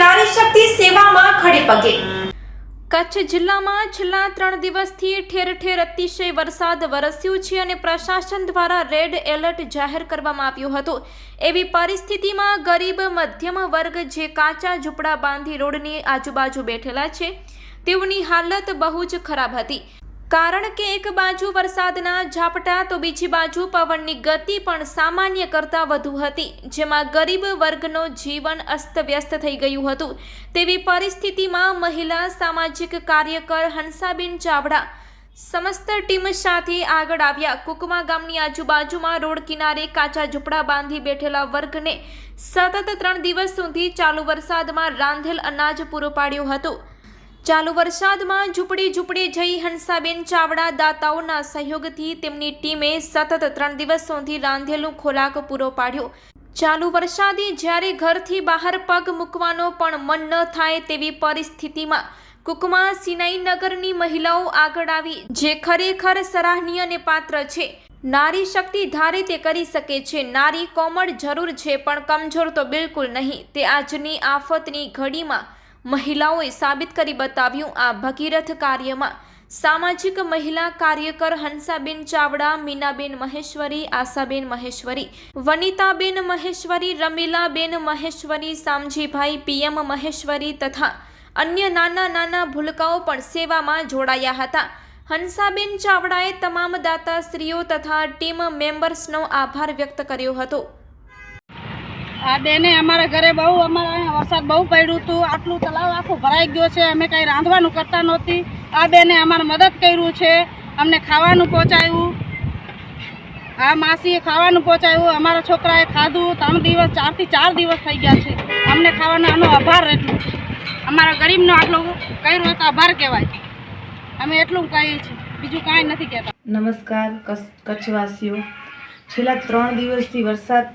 નારી શક્તિ સેવામાં ખડે પગે. કચ્છ જિલ્લામાં છેલ્લા ત્રણ દિવસથી ઠેર ઠેર અતિશય વરસાદ વરસ્યો છે અને પ્રશાસન દ્વારા રેડ એલર્ટ જાહેર કરવામાં આવ્યું હતું. એવી પરિસ્થિતિમાં ગરીબ મધ્યમ વર્ગ જે કાચા ઝૂંપડા બાંધી રોડની આજુબાજુ બેઠેલા છે તેઓની હાલત બહુ જ ખરાબ હતી. કારણ કે એક બાજુ વરસાદના ઝાપટા, તો બીજી બાજુ પવનની ગતિ પણ સામાન્ય કરતાં વધુ હતી, જેમાં ગરીબ વર્ગનો જીવન અસ્તવ્યસ્ત થઈ ગયું હતું. તેવી પરિસ્થિતિમાં મહિલા સામાજિક કાર્યકર હંસાબેન ચાવડા સમસ્ત ટીમ સાથે આગળ આવ્યા. કુકમા ગામની આજુબાજુમાં રોડ કિનારે કાચા ઝૂંપડા બાંધી બેઠેલા વર્ગને સતત ત્રણ દિવસ સુધી ચાલુ વરસાદમાં રાંધેલ અનાજ પૂરું પાડ્યું હતું. ચાલુ વરસાદમાં ઝૂંપડી ઝૂંપડી જઈ હંસાબેન ચાવડા દાતાઓના સહયોગથી તેમની ટીમે સતત ત્રણ દિવસ સુધી રાંધેલું ખોરાક પૂરો પાડ્યો. ચાલુ વરસાદે જ્યારે ઘરથી બહાર પગ મૂકવાનો પણ મન ન થાય તેવી પરિસ્થિતિમાં કુકમા સિનાઈનગરની મહિલાઓ આગળ આવી, જે ખરેખર સરાહનીય અને પાત્ર છે. નારી શક્તિ ધારે તે કરી શકે છે. નારી કોમળ જરૂર છે, પણ કમજોર તો બિલકુલ નહીં. તે આજની આફતની ઘડીમાં મહિલાઓએ સાબિત કરી બતાવ્યું આ ભગીરથ કાર્યમાં સામાજિક મહિલા કાર્યકર હંસાબેન ચાવડા, મીનાબેન મહેશ્વરી, આશાબેન મહેશ્વરી, વનિતાબેન મહેશ્વરી, રમીલાબેન મહેશ્વરી, સામજીભાઈ, પીએમ મહેશ્વરી તથા અન્ય નાના નાના ભૂલકાઓ પણ સેવામાં જોડાયા હતા. હંસાબેન ચાવડાએ તમામ દાતાશ્રીઓ તથા ટીમ મેમ્બર્સનો આભાર વ્યક્ત કર્યો હતો. આ બેને અમારા ઘરે બહુ અમારા અહીંયા વરસાદ બહુ પડ્યું હતું. આટલું તલાવ આખું ભરાઈ ગયો છે. અમે કાંઈ રાંધવાનું કરતા નહોતી. આ બેને અમારે મદદ કર્યું છે. અમને ખાવાનું પહોંચાયું. આ માસીએ ખાવાનું પહોંચાયું. અમારા છોકરાએ ખાધું. ત્રણ દિવસ, ચારથી ચાર દિવસ થઈ ગયા છે. અમને ખાવાનો આનો આભાર એટલું અમારા ગરીબનો આટલો કર્યો તો આભાર કહેવાય. અમે એટલું કહીએ છીએ. બીજું કાંઈ નથી કહેતા. નમસ્કાર કચ્છ કચ્છવાસીઓ. છેલ્લા ત્રણ દિવસથી વરસાદ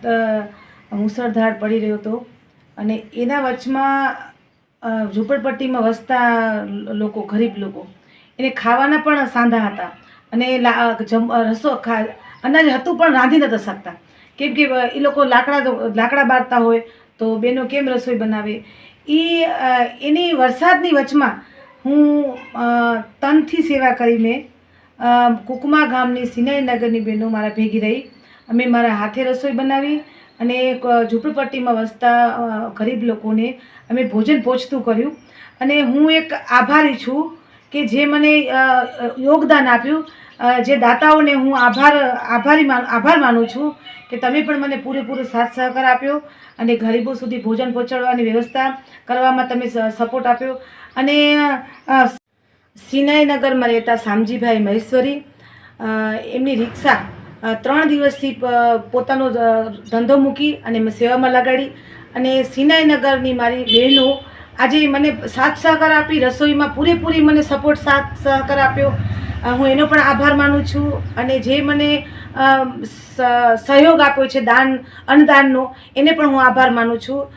મુસળધાર પડી રહ્યો હતો. અને એના વચમાં ઝૂંપડપટ્ટીમાં વસતા લોકો, ગરીબ લોકો, એને ખાવાના પણ સાંધા હતા. અને જમ, રસો ખા, અનાજ હતું પણ રાંધી નતા શકતા. કેમ કે એ લોકો લાકડા લાકડા બારતા હોય તો બેનો કેમ રસોઈ બનાવે? એ એની વરસાદની વચમાં હું તનથી સેવા કરી મેં. કુકમા ગામની સિનાઈનગરની બહેનો મારા ભેગી રહી. અમે મારા હાથે રસોઈ બનાવી અને ઝૂંપડપટ્ટીમાં વસતા ગરીબ લોકોને અમે ભોજન પહોંચતું કર્યું. અને હું એક આભારી છું કે જે મને યોગદાન આપ્યું. જે દાતાઓને હું આભાર, આભારી માન, આભાર માનું છું કે તમે પણ મને પૂરેપૂરો સાથ સહકાર આપ્યો અને ગરીબો સુધી ભોજન પહોંચાડવાની વ્યવસ્થા કરવામાં તમે સપોર્ટ આપ્યો. અને સિનાઈનગરમાં રહેતા શામજીભાઈ મહેશ્વરી એમની રિક્ષા ત્રણ દિવસથી પોતાનો ધંધો મૂકી અને મેં સેવામાં લગાડી અને સિનાઈનગરની મારી બહેનો આજે મને સાથ સહકાર આપી, રસોઈમાં પૂરેપૂરી મને સપોર્ટ સાથ સહકાર આપ્યો. હું એનો પણ આભાર માનું છું અને જે મને સહયોગ આપ્યો છે દાન, અન્નદાનનો, એને પણ હું આભાર માનું છું.